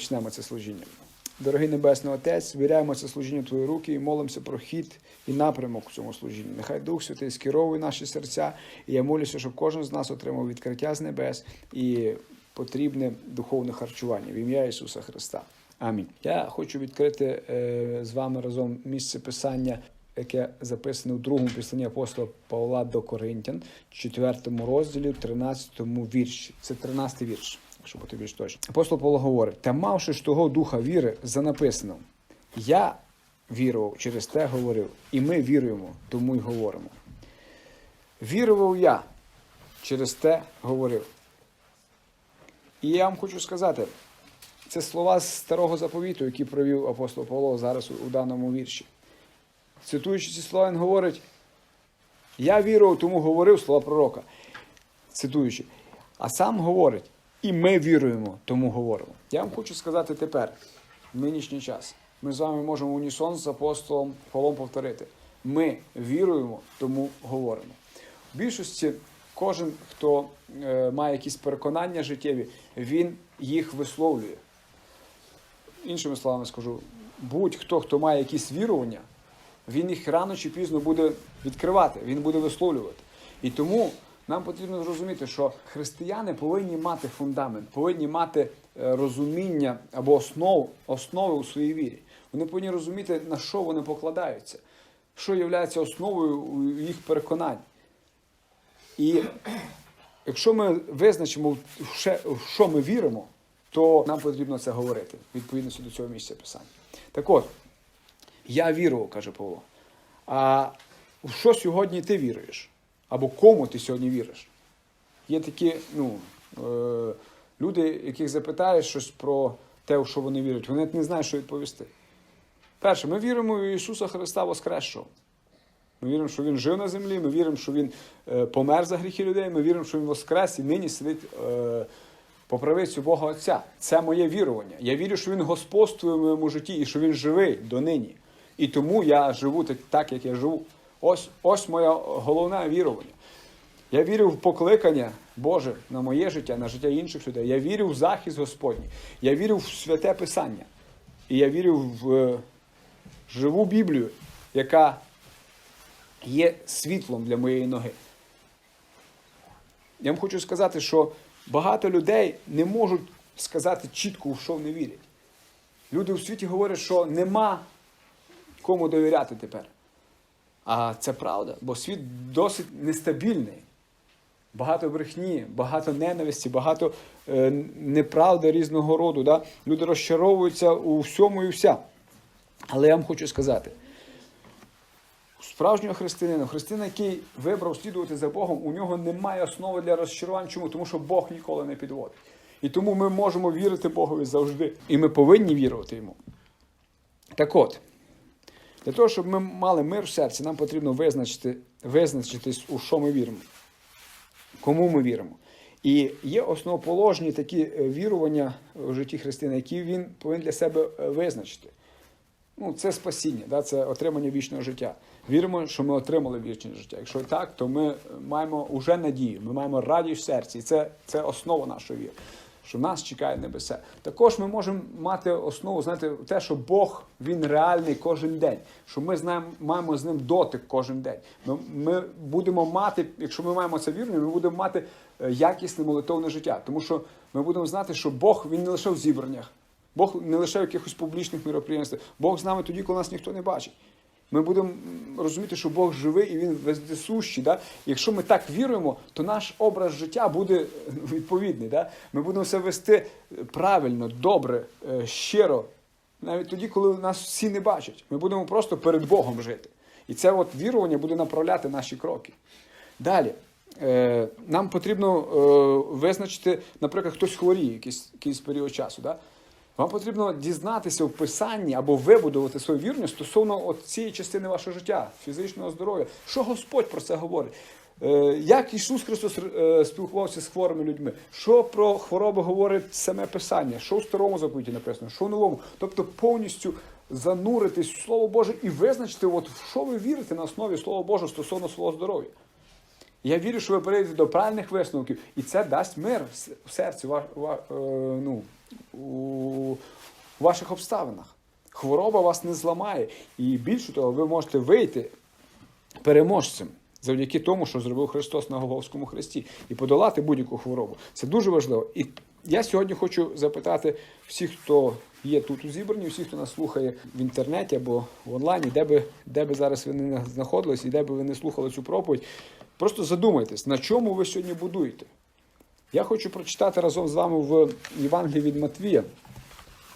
почнемо це служіння. Дорогий Небесний Отець, віряємо це служіння в Твої руки і молимося про хід і напрямок в цьому служінні. Нехай Дух Святий скеровує наші серця, і я молюся, щоб кожен з нас отримав відкриття з небес і потрібне духовне харчування в ім'я Ісуса Христа. Амінь. Я хочу відкрити е, з вами разом місце писання, яке записане у другому післанні апостола Павла до Коринтян, 4 розділі, 13 вірші. Це 13 вірш, якщо бути більш точно. Апостол Павло говорить: та мавши ж того духа віри, за написано: Я вірував, через те говорив, і ми віруємо, тому й говоримо. Вірував я, через те говорив. І я вам хочу сказати, це слова з старого заповіту, які провів апостол Павло зараз у даному вірші. Цитуючи ці слова, він говорить: Я вірував, тому говорив слова пророка. Цитуючи. А сам говорить, і ми віруємо, тому говоримо. Я вам хочу сказати тепер, в нинішній час, ми з вами можемо унісон з апостолом Павлом повторити. Ми віруємо, тому говоримо. В більшості кожен, хто е, має якісь переконання життєві, він їх висловлює. Іншими словами скажу, будь-хто, хто має якісь вірування, він їх рано чи пізно буде відкривати, він буде висловлювати. І тому нам потрібно зрозуміти, що християни повинні мати фундамент, повинні мати е, розуміння або основу, основи у своїй вірі. Вони повинні розуміти, на що вони покладаються, що є основою їх переконань. І якщо ми визначимо, в що ми віримо, то нам потрібно це говорити відповідно до цього місця писання. Так от, я вірував, каже Павло. А в що сьогодні ти віруєш? Або кому ти сьогодні віриш? Є такі ну, е, люди, яких запитаєш щось про те, у що вони вірять, вони не знають, що відповісти. Перше, ми віримо в Ісуса Христа Воскресшого. Ми віримо, що Він жив на землі, ми віримо, що Він е, помер за гріхи людей, ми віримо, що Він воскрес і нині сидить е, по правицю Бога Отця. Це моє вірування. Я вірю, що Він господствує в моєму житті і що Він живий донині. І тому я живу так, як я живу. Ось, ось моє головне вірування. Я вірю в покликання Боже на моє життя, на життя інших людей. Я вірю в захист Господній. Я вірю в святе Писання. І я вірю в е, живу Біблію, яка є світлом для моєї ноги. Я вам хочу сказати, що багато людей не можуть сказати чітко, в що вони вірять. Люди у світі говорять, що нема кому довіряти тепер. А це правда, бо світ досить нестабільний. Багато брехні, багато ненависті, багато е, неправди різного роду. Да? Люди розчаровуються у всьому і вся. Але я вам хочу сказати, справжнього християнина, християнина, який вибрав слідувати за Богом, у нього немає основи для розчарувань. Чому? Тому що Бог ніколи не підводить. І тому ми можемо вірити Богові завжди. І ми повинні вірувати йому. Так от, для того, щоб ми мали мир в серці, нам потрібно визначити, визначитись, у що ми віримо, кому ми віримо. І є основоположні такі е, вірування в житті християна, які він повинен для себе е, визначити. Ну, це спасіння, да? це отримання вічного життя. Віримо, що ми отримали вічне життя. Якщо так, то ми маємо уже надію, ми маємо радість в серці. І це, це основа нашої віри, що нас чекає небеса. Також ми можемо мати основу, знаєте, те, що Бог він реальний кожен день, що ми знаємо, маємо з ним дотик кожен день. Ми, ми будемо мати, якщо ми маємо це вірно, ми будемо мати е, якісне молитовне життя. Тому що ми будемо знати, що Бог він не лише в зібраннях. Бог не лише в якихось публічних міроприємствах. Бог з нами тоді, коли нас ніхто не бачить. Ми будемо розуміти, що Бог живий і Він вездесущий. Да? Якщо ми так віруємо, то наш образ життя буде відповідний. Да? Ми будемо все вести правильно, добре, е, щиро, навіть тоді, коли нас всі не бачать. Ми будемо просто перед Богом жити. І це от вірування буде направляти наші кроки. Далі. Е, Нам потрібно е, визначити, наприклад, хтось хворіє якийсь, якийсь період часу. Да? Вам потрібно дізнатися в писанні або вибудувати свою вірність стосовно от цієї частини вашого життя, фізичного здоров'я. Що Господь про це говорить? Е, Як Ісус Христос е, спілкувався з хворими людьми? Що про хвороби говорить саме Писання? Що в старому заповіті написано, що в новому? Тобто повністю зануритись в Слово Боже і визначити, от в що ви вірите на основі Слова Божого стосовно свого здоров'я. Я вірю, що ви прийдете до правильних висновків, і це дасть мир в серці е, ну, ваших обставинах. Хвороба вас не зламає. І більше того, ви можете вийти переможцем завдяки тому, що зробив Христос на Голговському хресті, і подолати будь-яку хворобу. Це дуже важливо. І я сьогодні хочу запитати всіх, хто є тут у зібранні, всіх, хто нас слухає в інтернеті або в онлайні, де би, де би зараз ви не знаходились і де би ви не слухали цю проповідь. Просто задумайтесь, на чому ви сьогодні будуєте. Я хочу прочитати разом з вами в Євангелії від Матвія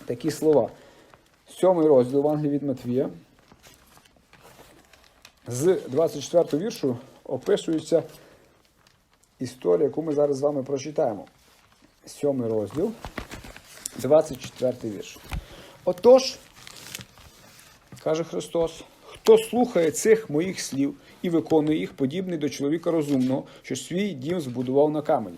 такі слова. Сьомий розділ Євангелії від Матвія. З 24 віршу описується історія, яку ми зараз з вами прочитаємо. Сьомий розділ, 24 вірш. Отож, каже Христос, хто слухає цих моїх слів і виконує їх, подібний до чоловіка розумного, що свій дім збудував на камені.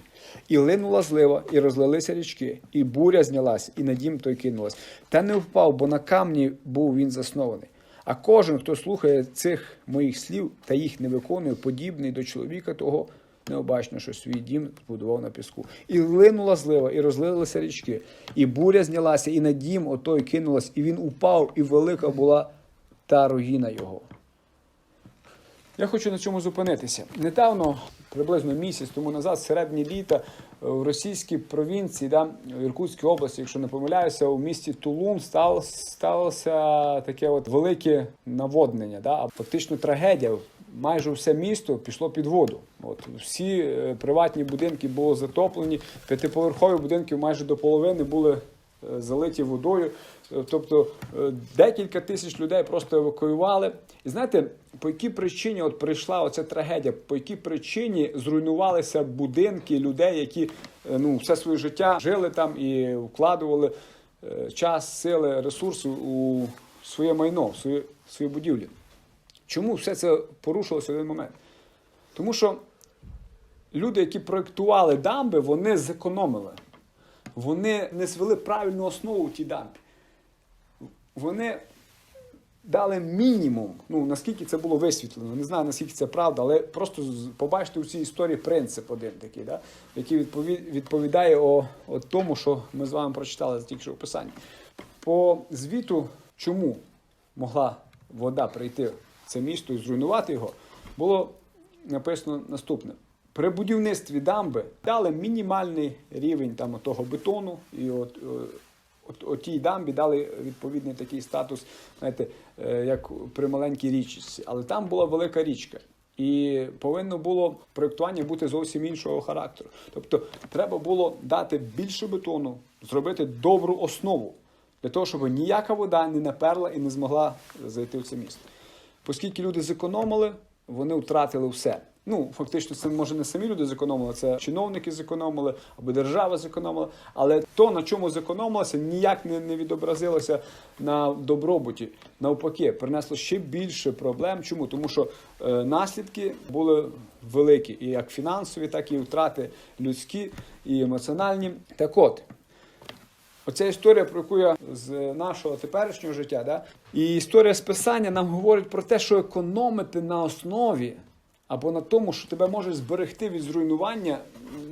І линула злива, і розлилися річки, і буря знялась, і на дім той кинулась. Та не впав, бо на камні був він заснований. А кожен, хто слухає цих моїх слів та їх не виконує, подібний до чоловіка того необачно, що свій дім збудував на піску. І линула злива, і розлилися річки, і буря знялася, і на дім отой кинулась, і він упав, і велика була та руїна його. Я хочу на цьому зупинитися. Недавно, приблизно місяць тому назад, середні літа, в російській провінції, да, в Іркутській області, якщо не помиляюся, у місті Тулун стало, сталося таке от велике наводнення, да, фактично трагедія. Майже все місто пішло під воду. От всі е, приватні будинки були затоплені, п'ятиповерхові будинки майже до половини були е, залиті водою. Тобто е, декілька тисяч людей просто евакуювали. І знаєте, по якій причині от прийшла оця трагедія, по якій причині зруйнувалися будинки людей, які е, ну, все своє життя жили там і вкладували е, час, сили, ресурси у своє майно, в свої, в свої будівлі. Чому все це порушилося в один момент? Тому що люди, які проєктували дамби, вони зекономили. Вони не звели правильну основу у тій дамбі. Вони дали мінімум, ну наскільки це було висвітлено, не знаю наскільки це правда, але просто побачите у цій історії принцип один такий, да? який відпові- відповідає о, о тому, що ми з вами прочитали тільки що в писанні. По звіту, чому могла вода прийти в це місто і зруйнувати його, було написано наступне. При будівництві дамби дали мінімальний рівень там того бетону, і от, е, от, от тій дамбі дали відповідний такий статус, знаєте, е, як при маленькій річці. Але там була велика річка. І повинно було проєктування бути зовсім іншого характеру. Тобто треба було дати більше бетону, зробити добру основу для того, щоб ніяка вода не наперла і не змогла зайти в це місто. Оскільки люди зекономили, вони втратили все. Ну, фактично, це може не самі люди зекономили, це чиновники зекономили або держава зекономила. Але то, на чому зекономилося, ніяк не, не відобразилося на добробуті. Навпаки, принесло ще більше проблем. Чому? Тому що е, наслідки були великі, і як фінансові, так і втрати людські і емоціональні. Так от, Оця історія, про яку я з нашого теперішнього життя, да? і історія списання нам говорить про те, що економити на основі або на тому, що тебе може зберегти від зруйнування,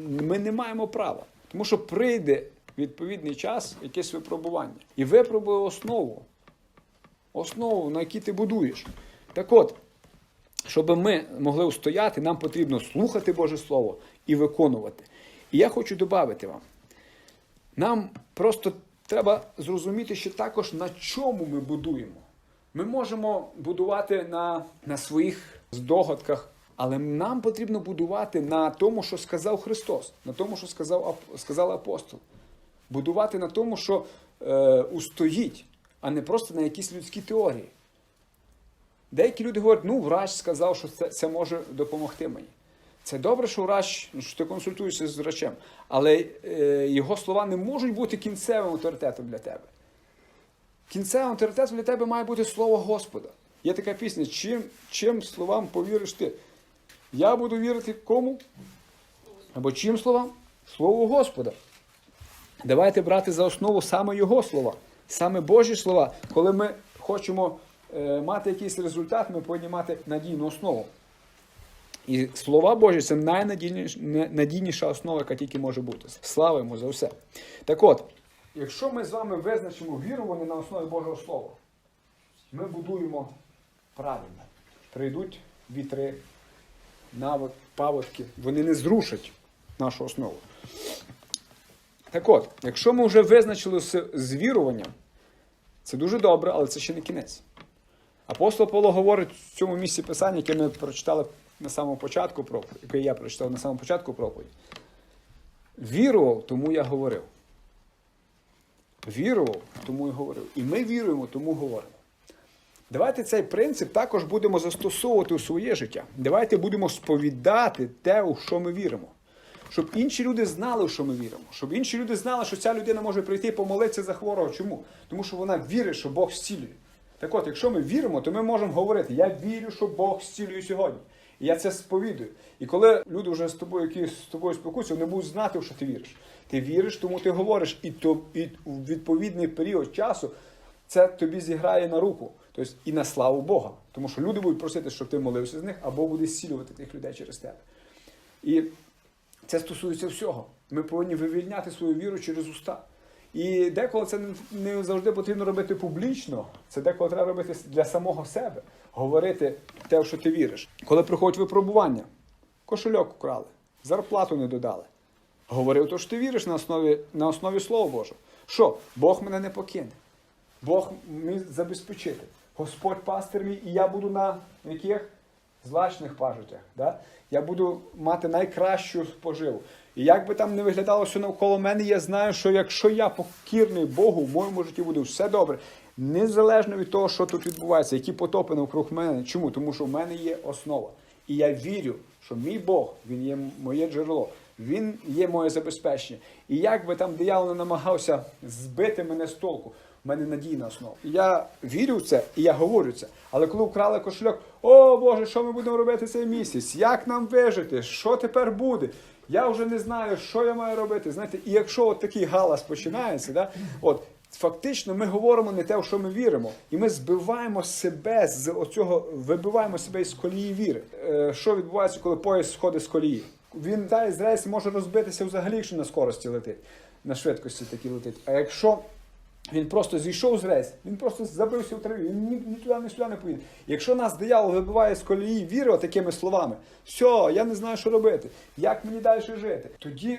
ми не маємо права. Тому що прийде відповідний час, якесь випробування. І випробує основу. Основу, на якій ти будуєш. Так от, щоб ми могли устояти, нам потрібно слухати Боже Слово і виконувати. І я хочу додати вам. Нам просто треба зрозуміти, що також на чому ми будуємо. Ми можемо будувати на, на своїх здогадках, але нам потрібно будувати на тому, що сказав Христос, на тому, що сказав, сказав апостол. Будувати на тому, що е, устоїть, а не просто на якісь людські теорії. Деякі люди говорять, ну, врач сказав, що це, це може допомогти мені. Це добре, що врач, що ти консультуєшся з врачем, але е, його слова не можуть бути кінцевим авторитетом для тебе. Кінцевим авторитетом для тебе має бути слово Господа. Є така пісня, чим, чим словам повіриш ти? Я буду вірити кому? Або чим словам? Слову Господа. Давайте брати за основу саме Його слова, саме Божі слова. Коли ми хочемо е, мати якийсь результат, ми повинні мати надійну основу. І слова Божі це найнадійніша основа, яка тільки може бути. Слава йому за все. Так от, якщо ми з вами визначимо вірування на основі Божого Слова, ми будуємо правильно. Прийдуть вітри, паводки, вони не зрушать нашу основу. Так от, якщо ми вже визначили з, з віруванням, це дуже добре, але це ще не кінець. Апостол Павло говорить в цьому місці писання, яке ми прочитали на самому початку проповіді, яке я прочитав на самому початку проповіді. Вірував, тому я говорив. Вірував, тому і говорив. І ми віруємо, тому говоримо. Давайте цей принцип також будемо застосовувати у своє життя. Давайте будемо сповідати те, у що ми віримо. Щоб інші люди знали, у що ми віримо. Щоб інші люди знали, що ця людина може прийти і помолитися за хворого. Чому? Тому що вона вірить, що Бог зцілює. Так от, якщо ми віримо, то ми можемо говорити: Я вірю, що Бог зцілює сьогодні. І я це сповідую. І коли люди вже з тобою, які з тобою спілкуються, вони будуть знати, в що ти віриш. Ти віриш, тому ти говориш, і то і у відповідний період часу це тобі зіграє на руку, тобто і на славу Бога. Тому що люди будуть просити, щоб ти молився з них, або буде зцілювати тих людей через тебе. І це стосується всього. Ми повинні вивільняти свою віру через уста. І деколи це не завжди потрібно робити публічно, це деколи треба робити для самого себе, говорити те, в що ти віриш. Коли приходять випробування, кошельок украли, зарплату не додали. Говорив, то що ти віриш на основі, на основі Слова Божого. Що? Бог мене не покине. Бог мій забезпечити. Господь пастир мій, і я буду на яких злачних пажитях. Да? Я буду мати найкращу поживу. І як би там не виглядало все навколо мене, я знаю, що якщо я покірний Богу, в моєму житті буде все добре. Незалежно від того, що тут відбувається, які потопи навкруг мене. Чому? Тому що в мене є основа. І я вірю, що мій Бог, він є моє джерело, він є моє забезпечення. І як би там диявол не намагався збити мене з толку, в мене надійна основа. Я вірю в це і я говорю це. Але коли вкрали кошельок, о Боже, що ми будемо робити цей місяць? Як нам вижити? Що тепер буде? Я вже не знаю, що я маю робити. Знаєте, і якщо от такий галас починається, да, от фактично ми говоримо не те, в що ми віримо, і ми збиваємо себе з оцього, вибиваємо себе із колії віри. Е, що відбувається, коли поїзд сходить з колії? Він та з рейсу може розбитися взагалі, якщо на скорості летить, на швидкості такі летить. А якщо він просто зійшов з рейс, він просто забився в траві, він ні, ні туди, ні сюди не поїде. Якщо нас диявол вибиває з колії віри такими словами, все, я не знаю, що робити, як мені далі жити, тоді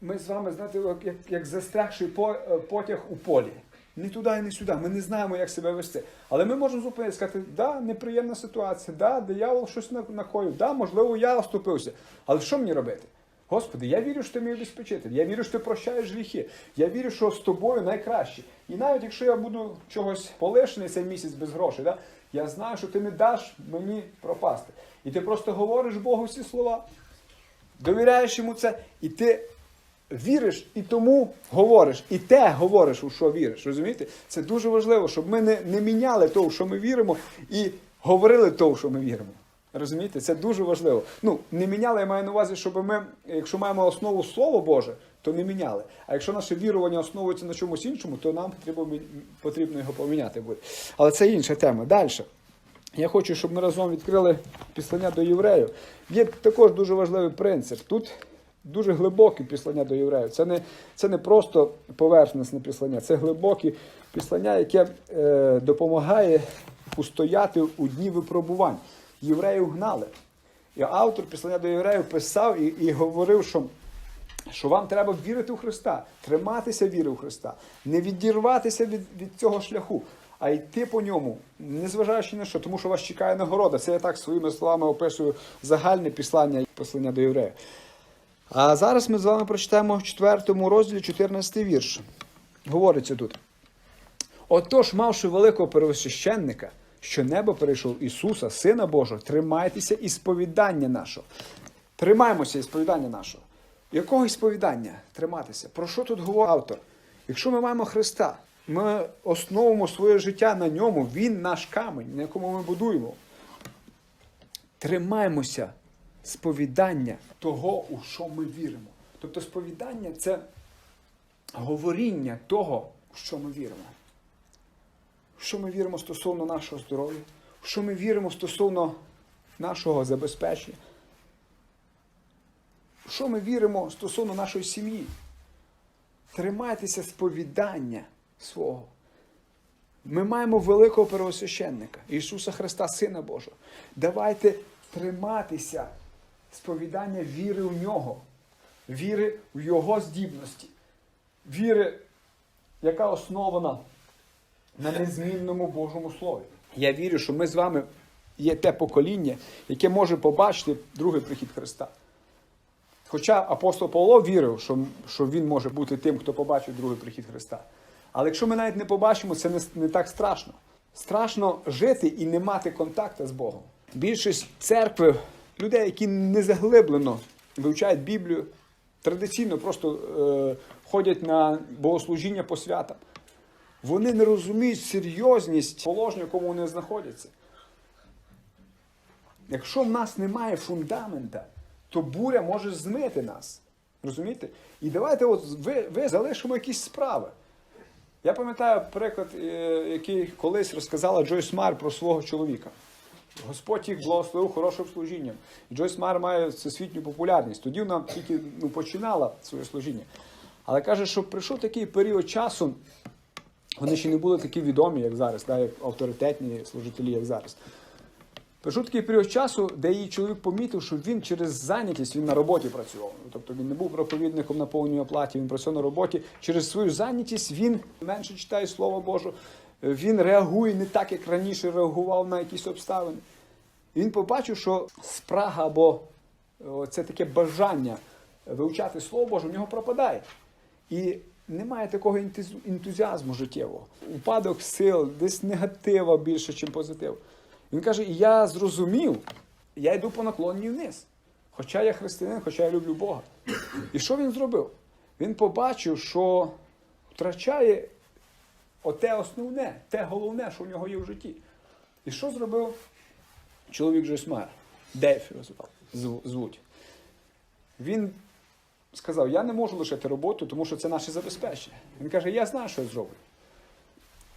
ми з вами, знаєте, як, як застрягший е, потяг у полі. Ні туди, ні сюди. Ми не знаємо, як себе вести. Але ми можемо зупинитися, сказати, да, неприємна ситуація, да, диявол щось накоїв, да, можливо, я оступився. Але що мені робити? Господи, я вірю, що ти мій обезпечитель. Я вірю, що ти прощаєш гріхи. Я вірю, що з тобою найкраще. І навіть якщо я буду чогось полишений цей місяць без грошей, да, я знаю, що ти не даш мені пропасти. І ти просто говориш Богу ці слова, довіряєш йому це, і ти віриш і тому говориш, і те говориш, у що віриш. Розумієте? Це дуже важливо, щоб ми не, не міняли того, що ми віримо, і говорили того, що ми віримо. Розумієте, це дуже важливо. Ну, не міняли, я маю на увазі, щоб ми, якщо маємо основу Слово Боже, то не міняли. А якщо наше вірування основується на чомусь іншому, то нам потрібно, його поміняти буде. Але це інша тема. Далі. Я хочу, щоб ми разом відкрили післання до євреїв. Є також дуже важливий принцип. Тут дуже глибоке післання до євреїв. Це не, це не просто поверхностне післання, це глибоке післання, яке е, допомагає устояти у дні випробувань. Євреїв гнали. І автор післання до євреїв писав і, і говорив, що що вам треба вірити у Христа, триматися віри у Христа, не відірватися від, від цього шляху, а йти по ньому, незважаючи на що, тому що вас чекає нагорода. Це я так своїми словами описую загальне післання послання до євреїв. А зараз ми з вами прочитаємо в 4 розділі 14 вірш. Говориться тут. Отож, мавши великого первосвященника, що небо перейшов Ісуса, Сина Божого, тримайтеся і сповідання нашого. Тримаймося і сповідання нашого. Якого сповідання триматися? Про що тут говорить автор? Якщо ми маємо Христа, ми основуємо своє життя на ньому, Він наш камінь, на якому ми будуємо. Тримаймося сповідання того, у що ми віримо. Тобто сповідання це говоріння того, у що ми віримо. Що ми віримо стосовно нашого здоров'я, що ми віримо стосовно нашого забезпечення, що ми віримо стосовно нашої сім'ї. Тримайтеся сповідання свого. Ми маємо великого первосвященника, Ісуса Христа, Сина Божого. Давайте триматися сповідання віри в нього, віри в Його здібності, віри, яка основана на незмінному Божому Слові. Я вірю, що ми з вами є те покоління, яке може побачити другий прихід Христа. Хоча апостол Павло вірив, що, що він може бути тим, хто побачить другий прихід Христа. Але якщо ми навіть не побачимо, це не, не так страшно. Страшно жити і не мати контакту з Богом. Більшість церкви, людей, які не заглиблено вивчають Біблію, традиційно просто е, ходять на богослужіння по святам. Вони не розуміють серйозність положення, в якому вони знаходяться. Якщо в нас немає фундамента, то буря може змити нас. Розумієте? І давайте от ви, ви залишимо якісь справи. Я пам'ятаю приклад, е, який колись розказала Джойс Мар про свого чоловіка. Господь їх благословив хорошим служінням. Джойс Мар має всесвітню популярність. Тоді вона тільки ну, починала своє служіння. Але каже, що прийшов такий період часу, вони ще не були такі відомі, як зараз, да, як авторитетні служителі, як зараз. Прийшов такий період часу, де її чоловік помітив, що він через зайнятість він на роботі працював. Тобто він не був проповідником на повній оплаті, він працював на роботі. Через свою зайнятість він менше читає Слово Боже, він реагує не так, як раніше реагував на якісь обставини. І він побачив, що спрага або це таке бажання вивчати Слово Боже в нього пропадає. І немає такого ентузіазму життєвого. Упадок сил, десь негатива більше, ніж позитив. Він каже: я зрозумів, я йду по наклонній вниз. Хоча я християнин, хоча я люблю Бога. І що він зробив? Він побачив, що втрачає оте основне, те головне, що в нього є в житті. І що зробив чоловік Жесмар? Дейв його звуть. Він сказав: Я не можу лишити роботу, тому що це наше забезпечення. Він каже: Я знаю, що я зроблю.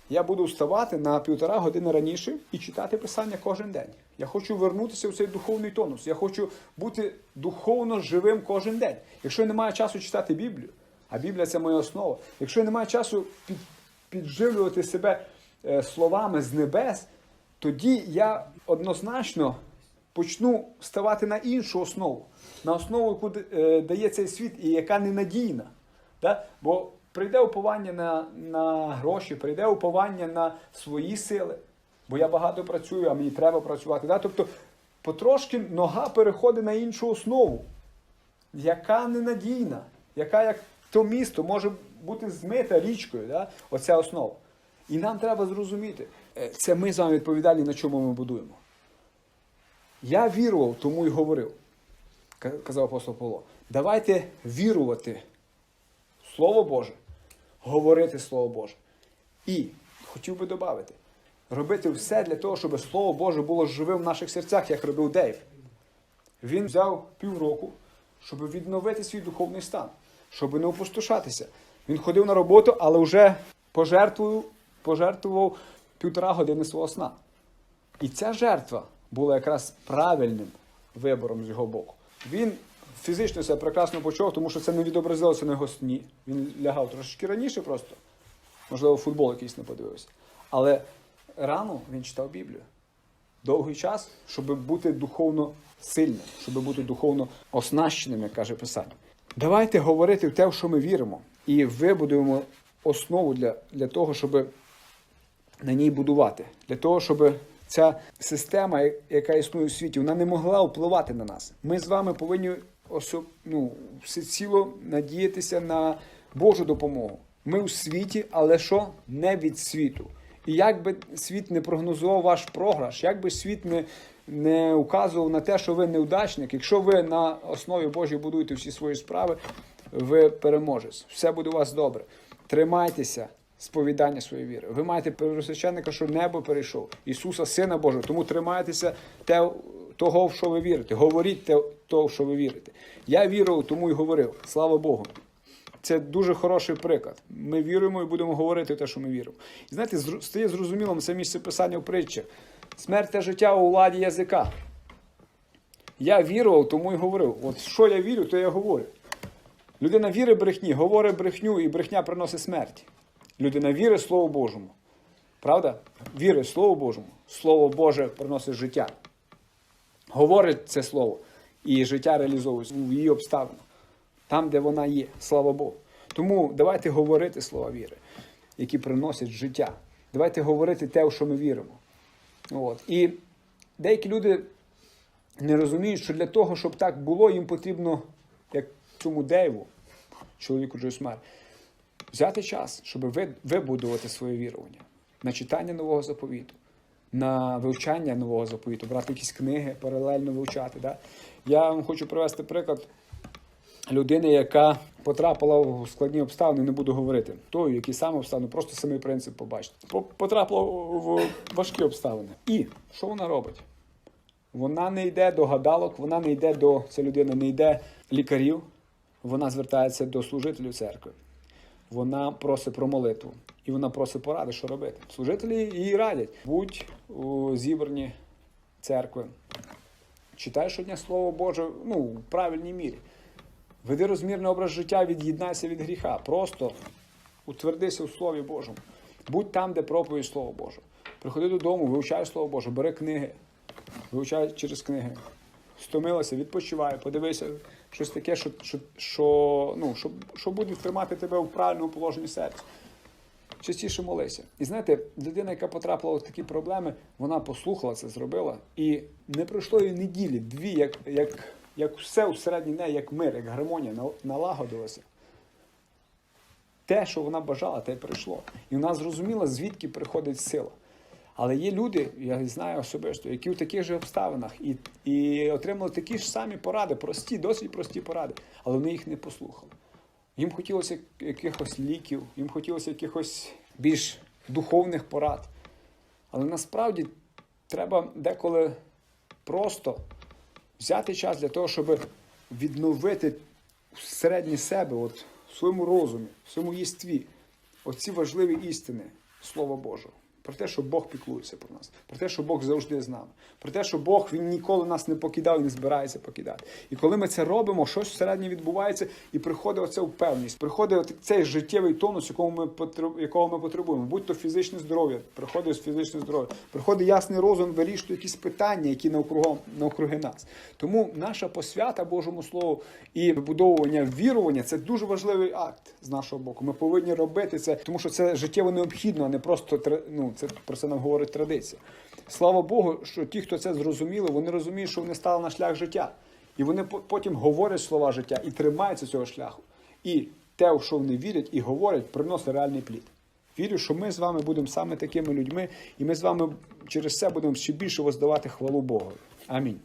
Я буду вставати на півтора години раніше і читати писання кожен день. Я хочу вернутися в цей духовний тонус. Я хочу бути духовно живим кожен день. Якщо я не маю часу читати Біблію, а Біблія це моя основа. Якщо я не маю часу під, підживлювати себе е, словами з небес, тоді я однозначно почну ставати на іншу основу, на основу, яку е, дає цей світ і яка ненадійна. Да? Бо прийде уповання на, на гроші, прийде уповання на свої сили, бо я багато працюю, а мені треба працювати. Да? Тобто потрошки нога переходить на іншу основу, яка ненадійна, яка як то місто може бути змита річкою, да? оця основа. І нам треба зрозуміти, е, це ми з вами відповідальні, на чому ми будуємо. Я вірував, тому і говорив, казав апостол Павло. Давайте вірувати в Слово Боже, говорити Слово Боже. І хотів би додати, робити все для того, щоб Слово Боже було живим в наших серцях, як робив Дейв. Він взяв півроку, щоб відновити свій духовний стан, щоб не опустошатися. Він ходив на роботу, але вже пожертвував, пожертвував півтора години свого сна. І ця жертва була якраз правильним вибором з його боку. Він фізично себе прекрасно почув, тому що це не відобразилося на його сні. Він лягав трошечки раніше просто. Можливо, футбол якийсь не подивився. Але рано він читав Біблію. Довгий час, щоб бути духовно сильним, щоб бути духовно оснащеним, як каже Писання. Давайте говорити в те, в що ми віримо, і вибудуємо основу для, для того, щоб на ній будувати. Для того, щоб ця система, яка існує у світі, вона не могла впливати на нас. Ми з вами повинні осо... ну, всеціло надіятися на Божу допомогу. Ми у світі, але що? Не від світу. І як би світ не прогнозував ваш програш, як би світ не, не указував на те, що ви неудачник, якщо ви на основі Божій будуєте всі свої справи, ви переможець. Все буде у вас добре. Тримайтеся сповідання своєї віри. Ви маєте первосвященника, що небо перейшов, Ісуса, Сина Божого. Тому тримайтеся те, того, в що ви вірите. Говоріть те, того, в що ви вірите. Я вірив, тому і говорив. Слава Богу. Це дуже хороший приклад. Ми віруємо і будемо говорити те, що ми віримо. І знаєте, стає зрозумілим це місце писання в притчах. Смерть та життя у владі язика. Я вірував, тому і говорив. От що я вірю, то я говорю. Людина вірить брехні, говорить брехню, і брехня приносить смерть. Людина вірить Слову Божому. Правда? Вірить Слову Божому. Слово Боже приносить життя. Говорить це слово, і життя реалізовується у її обставинах, там, де вона є, слава Богу. Тому давайте говорити слова віри, які приносять життя. Давайте говорити те, у що ми віримо. От. І деякі люди не розуміють, що для того, щоб так було, їм потрібно, як цьому Дейву, чоловіку Джойсмар, взяти час, щоб вибудувати своє вірування на читання нового заповіту, на вивчання нового заповіту, брати якісь книги, паралельно вивчати. Да? Я вам хочу привести приклад людини, яка потрапила в складні обставини, не буду говорити. Тою, які саме обставини, просто самий принцип побачити. Потрапила в важкі обставини. І що вона робить? Вона не йде до гадалок, вона не йде до ця людина, не йде лікарів, вона звертається до служителів церкви. Вона просить про молитву і вона просить поради, що робити. Служителі їй радять. Будь у зібранні церкви. Читай щодня Слово Боже ну, в правильній мірі. Веди розмірний образ життя, від'єднайся від гріха. Просто утвердися у Слові Божому. Будь там, де проповідь Слово Боже. Приходи додому, вивчай Слово Боже, бери книги, вивчай через книги. Стомилася, відпочивай, подивися щось таке, що, що, що, ну, що, що буде тримати тебе в правильному положенні серця. Частіше молися. І знаєте, людина, яка потрапила в такі проблеми, вона послухала це, зробила. І не пройшло їй неділі, дві, як, як, як все усередині неї, як мир, як гармонія на- налагодилося. Те, що вона бажала, те й прийшло. І вона зрозуміла, звідки приходить сила. Але є люди, я знаю особисто, які в таких же обставинах і, і отримали такі ж самі поради, прості, досить прості поради, але вони їх не послухали. Їм хотілося якихось ліків, їм хотілося якихось більш духовних порад. Але насправді треба деколи просто взяти час для того, щоб відновити всередині себе, от, в своєму розумі, в своєму єстві, оці важливі істини Слова Божого. Про те, що Бог піклується про нас, про те, що Бог завжди з нами, про те, що Бог Він ніколи нас не покидав і не збирається покидати. І коли ми це робимо, щось всередині відбувається, і приходить оця впевненість, приходить цей життєвий тонус, якого ми якого ми потребуємо. Будь то фізичне здоров'я, приходить фізичне здоров'я, приходить ясний розум, вирішує якісь питання, які навкруги, навкруги нас. Тому наша посвята Божому Слову і вибудовування вірування це дуже важливий акт з нашого боку. Ми повинні робити це, тому що це життєво необхідно, а не просто ну, це про це нам говорить традиція. Слава Богу, що ті, хто це зрозуміли, вони розуміють, що вони стали на шлях життя. І вони потім говорять слова життя і тримаються цього шляху. І те, в що вони вірять і говорять, приносить реальний плід. Вірю, що ми з вами будемо саме такими людьми, і ми з вами через це будемо ще більше воздавати хвалу Богу. Амінь.